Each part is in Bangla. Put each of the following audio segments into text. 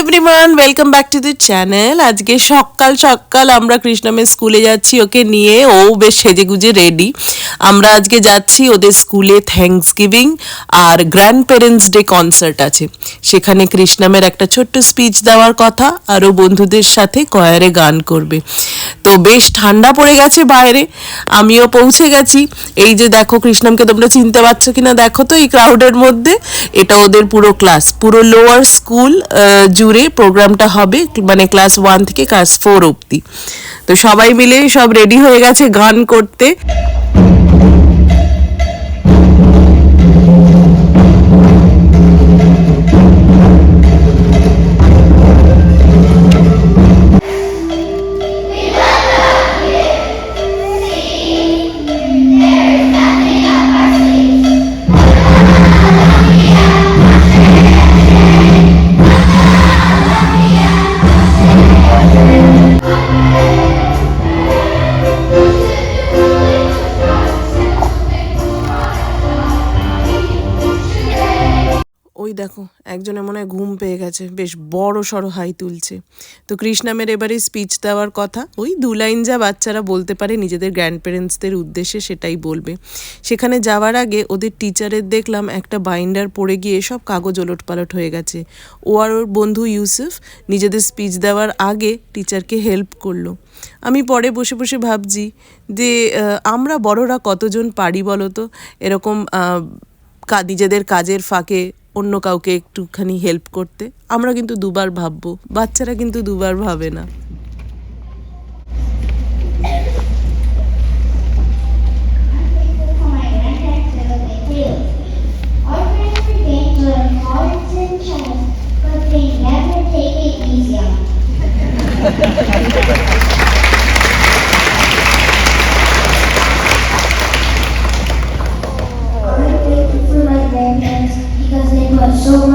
Everyone welcome back to the channel আজকে সকাল সকাল আমরা কৃষ্ণমের স্কুলে যাচ্ছি, ওকে নিয়ে। ও বেশ সেজেগুজে রেডি আমরা আজকে যাচ্ছি ওদের স্কুলে থ্যাংকস গিভিং আর গ্র্যান্ড প্যারেন্টস ডে কনসার্ট আছে। সেখানে কৃষ্ণমের একটা ছোট্ট স্পিচ দেওয়ার কথা আর ও বন্ধুদের সাথে কয়ারে গান করবে। তো বেশ ঠান্ডা পড়ে গেছে বাইরে, আমিও পৌঁছে গেছি। এই যে দেখো কৃষ্ণমকে তোমরা চিনতে পারছ কিনা, দেখো তো এই ক্রাউডের মধ্যে। এটা ওদের পুরো ক্লাস পুরো লোয়ার স্কুল জুড়ে প্রোগ্রামটা হবে মানে ক্লাস ওয়ান থেকে ক্লাস ফোর অবধি। তো সবাই মিলে সব রেডি হয়ে গেছে গান করতে। একজনের মনে হয় ঘুম পেয়ে গেছে, বেশ বড় সড়ো হাই তুলছে। তো কৃষ্ণামের এবারে স্পিচ দেওয়ার কথা, ওই দু লাইন যা বাচ্চারা বলতে পারে নিজেদের গ্র্যান্ড প্যারেন্টসদের উদ্দেশ্যে সেটাই বলবে। সেখানে যাওয়ার আগে ওদের টিচারের দেখলাম একটা বাইন্ডার পড়ে গিয়ে সব কাগজ ওলট পালট হয়ে গেছে। ও আর ওর বন্ধু ইউসুফ নিজেদের স্পিচ দেওয়ার আগে টিচারকে হেল্প করল। আমি পরে বসে বসে ভাবছি যে আমরা বড়রা কতজন পারি বলো তো? এরকম নিজেদের কাজের ফাঁকে অন্য কাউকে একটুখানি হেল্প করতে। আমরা কিন্তু দুবার ভাববো বাচ্চারা কিন্তু দুবার ভাবে না।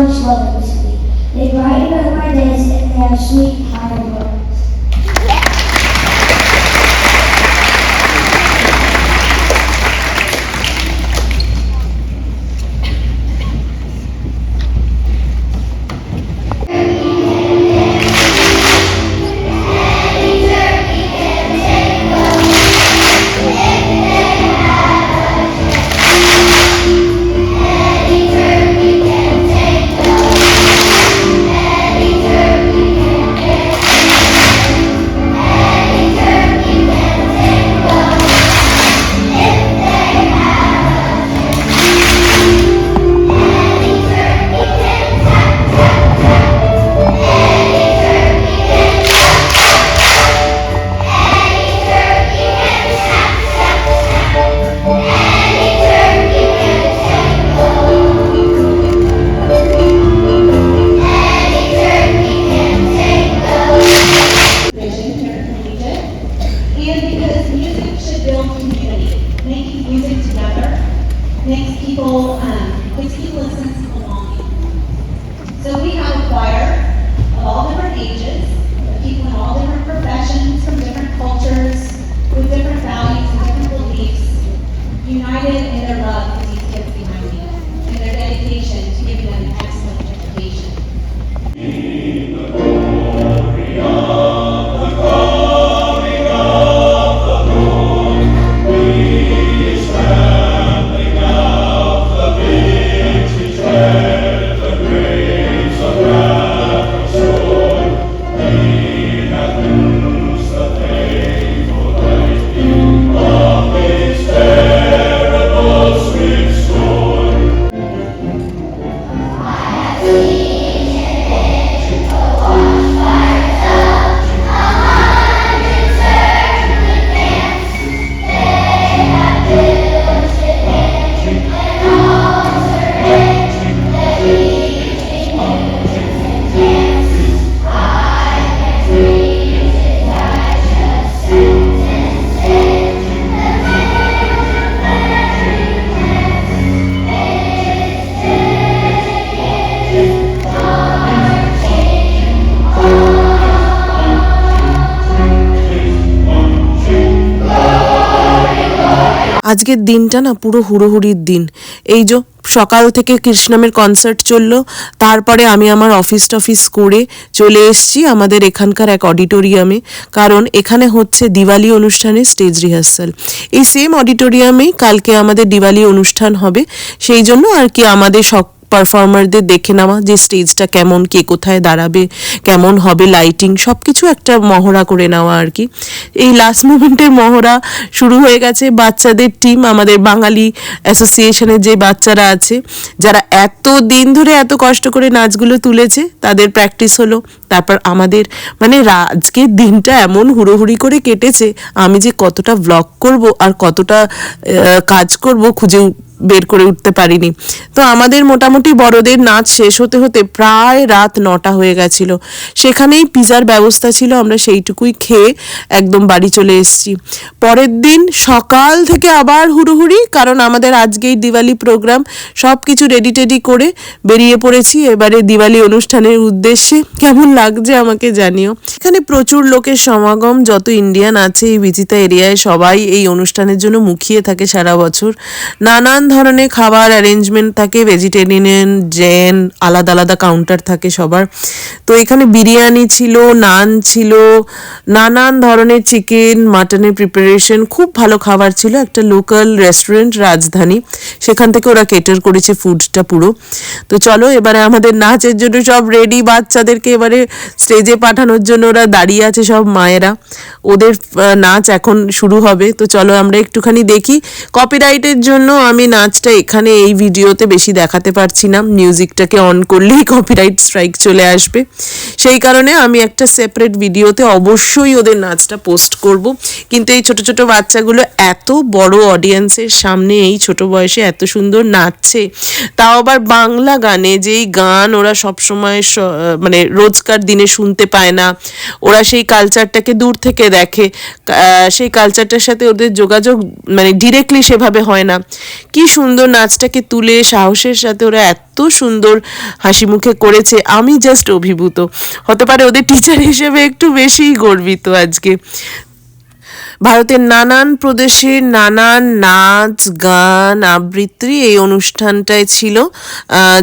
Much love people, um, gives people a sense. So we have a choir of all different ages, people in all different professions, from different cultures, with different values and different beliefs, united in their love আজকের দিনটা না পুরো হুড়োহুড়ির দিন। এই যে সকাল থেকে কৃষ্ণামের কনসার্ট চলল, তারপরে আমি আমার অফিস টফিস করে চলে এসছি আমাদের এখানকার এক অডিটোরিয়ামে কারণ এখানে হচ্ছে দিওয়ালি অনুষ্ঠানে স্টেজ রিহার্সাল এই সেম অডিটোরিয়ামেই কালকে আমাদের দিওয়ালি অনুষ্ঠান হবে, সেই জন্য আর কি আমাদের সব পারফর্মারদের দেখে নেওয়া যে স্টেজটা কেমন, কে কোথায় দাঁড়াবে, কেমন হবে লাইটিং সব কিছু একটা মহড়া করে নেওয়া আর কি। এই লাস্ট মুমেন্টের মহড়া শুরু হয়ে গেছে। বাচ্চাদের টিম আমাদের বাঙালি অ্যাসোসিয়েশনের যে বাচ্চারা আছে, যারা এত দিন ধরে এত কষ্ট করে নাচগুলো তুলেছে, তাদের প্র্যাকটিস হলো। তারপর আমাদের মানে আজকের দিনটা এমন হুড়োহুড়ি করে কেটেছে, আমি যে কতটা ব্লগ করব আর কতটা কাজ করব খুঁজে বের করে উঠতে পারিনি। তো আমাদের মোটামুটি বড়দের নাচ শেষ হতে হতে প্রায় রাত নটা হয়ে গেছিল। সেখানেই পিজার ব্যবস্থা ছিল, আমরা সেইটুকুই খেয়ে একদম বাড়ি চলে এসেছি। পরের দিন সকাল থেকে আবার হুড়োহুড়ি, কারণ আমাদের আজকেই দিওয়ালি প্রোগ্রাম সব কিছু রেডি টেডি করে বেরিয়ে পড়েছি। এবারে দিওয়ালি অনুষ্ঠানের উদ্দেশ্যে কেমন লাগছে আমাকে জানিও। এখানে প্রচুর লোকের সমাগম, যত ইন্ডিয়ান আছে এই বিচিতা এরিয়ায় সবাই এই অনুষ্ঠানের জন্য মুখিয়ে থাকে সারা বছর। নানান ধরনের খাবার অ্যারেঞ্জমেন্ট থাকে ভেজিটেরিয়ান জেন আলাদা আলাদা কাউন্টার থাকে সবার। তো এখানে বিরিয়ানি ছিল, নান ছিল, নানান ধরনের চিকেন মাটনের প্রিপারেশন খুব ভালো খাবার ছিল। একটা লোকাল রেস্টুরেন্ট রাজধানী, সেখান থেকে ওরা কেটার করেছে ফুডটা পুরো। তো চলো, এবারে আমাদের নাচের জন্য সব রেডি বাচ্চাদেরকে এবারে স্টেজে পাঠানোর জন্য ওরা দাঁড়িয়ে আছে সব মায়েরা। ওদের নাচ এখন শুরু হবে। তো চলো আমরা একটুখানি দেখি। কপিরাইটের জন্য আমি নাচটা এখানে এই ভিডিওতে বেশি দেখাতে পারছি না। মিউজিকটাকে অন করলেই কপিরাইট স্ট্রাইক চলে আসবে। সেই কারণে আমি একটা সেপারেট ভিডিওতে অবশ্যই ওদের নাচটা পোস্ট করব। কিন্তু এই ছোট ছোট বাচ্চাগুলো এত বড় অডিয়েন্সের সামনে এই ছোট বয়সে এত সুন্দর নাচছে। তাও আবার বাংলা গানে যেই গান ওরা সবসময় মানে রোজকার দিনে শুনতে পায় না। ওরা সেই কালচারটাকে দূর থেকে দেখে। সেই কালচারটার সাথে ওদের যোগাযোগ মানে ডিরেক্টলি সেভাবে হয় না। কি সুন্দর নাচটাকে তুলে, সাহসের সাথে ওরা এত সুন্দর হাসি মুখে করেছে। আমি জাস্ট অভিভূত। হতে পারে ওদের টিচার হিসেবে একটু বেশিই গর্বিত আজকে। ভারতের নানান প্রদেশে নানান নাচ, গান, আবৃত্তি এই অনুষ্ঠানটায় ছিল।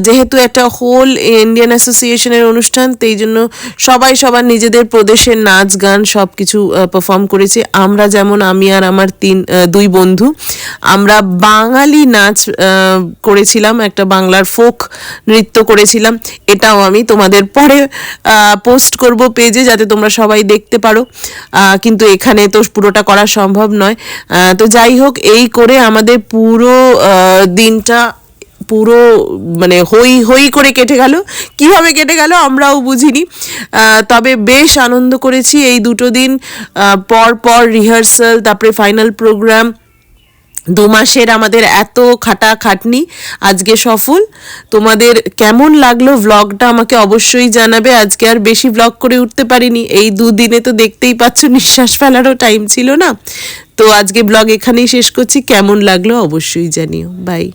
যেহেতু একটা হোল ইন্ডিয়ান অ্যাসোসিয়েশনের অনুষ্ঠান তাই জন্য সবাই সবার নিজেদের প্রদেশের নাচ, গান সব কিছু পারফর্ম করেছে। আমরা যেমন, আমি আর আমার তিন দুই বন্ধু। আমরা বাঙালি নাচ করেছিলাম, একটা বাংলার ফোক নৃত্য করেছিলাম। এটাও আমি তোমাদের পরে পোস্ট করব পেজে যাতে তোমরা সবাই দেখতে পারো। কিন্তু এখানে তো পুরোটা করা সম্ভব নয়। তো যাই হোক, এই করে আমাদের পুরো দিনটা পুরো মানে হই হই করে কেটে গেল। কীভাবে কেটে গেল আমরাও বুঝিনি। তবে বেশ আনন্দ করেছি এই দুটো দিন। পর পর রিহার্সাল তারপরে ফাইনাল প্রোগ্রাম দু মাসের আমাদের এত খাটা খাটনি আজকে সফল। তোমাদের কেমন লাগল ভ্লগটা আমাকে অবশ্যই জানাবে। আজকে আর বেশি ভ্লগ করে উঠতে পারিনি। এই দুদিনে তো দেখতেই পাচ্ছ নিঃশ্বাস ফেলারও টাইম ছিল না। তো আজকে ব্লগ এখানেই শেষ করছি। কেমন লাগল অবশ্যই জানিও। বাই